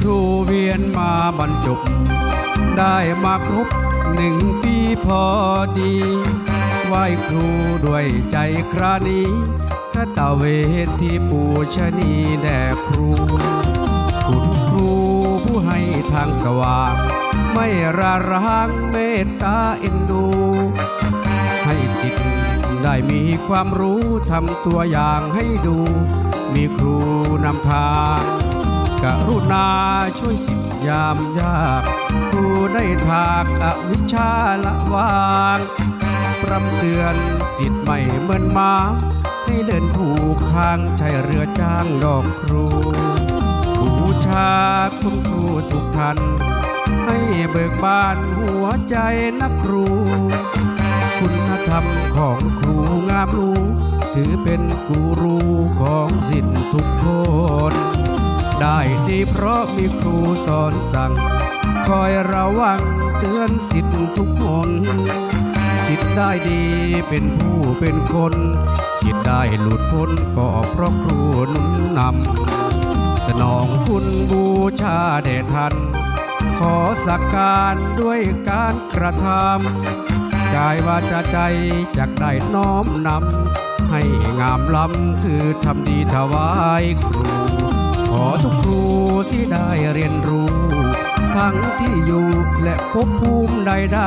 ครูเวียนมาบรรจบ ได้มาครบหนึ่งปีพอดีไหว้ครูด้วยใจครานี้กตะเวทีปูชนีแด่ครู คุณครูผู้ให้ทางสว่าง ไม่ระรางเมตตาเอ็นดู ให้สิทธิ์ได้มีความรู้ทำตัวอย่างให้ดู มีครูนำทาง กรุณาช่วยสิทธิ์ยามยากครูได้ทากอวิชชาละวางปรำเตือนสิทธิ์ไม่เหมือนมาให้เดินถูกทางใช้เรือจ้างดอกครูบูชาคุณครูทุกท่านให้เบิกบานหัวใจนักครู คุณธรรมของครูงามรู้ ถือเป็นกูรูของสิทธิ์ทุกคน ด้ดีเพราะมีครูสอนสั่ง คอยระวังเตือนสิทธิ์ทุกคนสิทธิ์ได้ดีเป็นผู้เป็นคน สิทธิ์ได้หลุดพ้นก็เพราะครูนุนนำ สนองคุณบูชาแด่ท่านขอสักการด้วยการกระทำกายวาจาใจจักได้น้อมนำให้งามล้ำคือทำดีถวายครู เรียนรู้ ทั้งที่อยู่และภพภูมิใด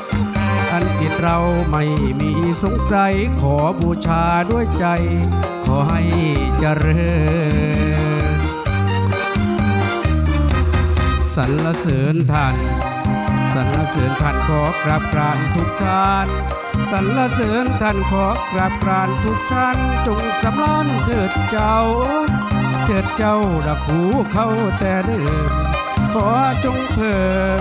ๆ อันสิทธิ์เราไม่มีสงสัยขอบูชาด้วยใจ ขอให้เจริญสรรเสริญท่านสรรเสริญท่านขอกราบกรานทุกท่านสรรเสริญท่านขอกราบกรานทุกท่านจงสำลานเถิดเจ้า ถิดเจ้าดับหูเข้าแต่เดิมขอจงเพิ่ม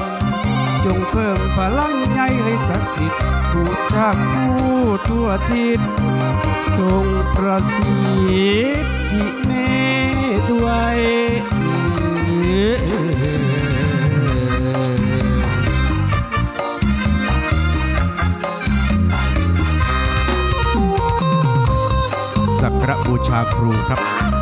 จงเพิ่มพลังใหญ่ให้ศักดิ์สิทธิ์ผู้ทักผู้ทั่วทิศจงประสิทธิเมด้วยสักระบูชาครูครับ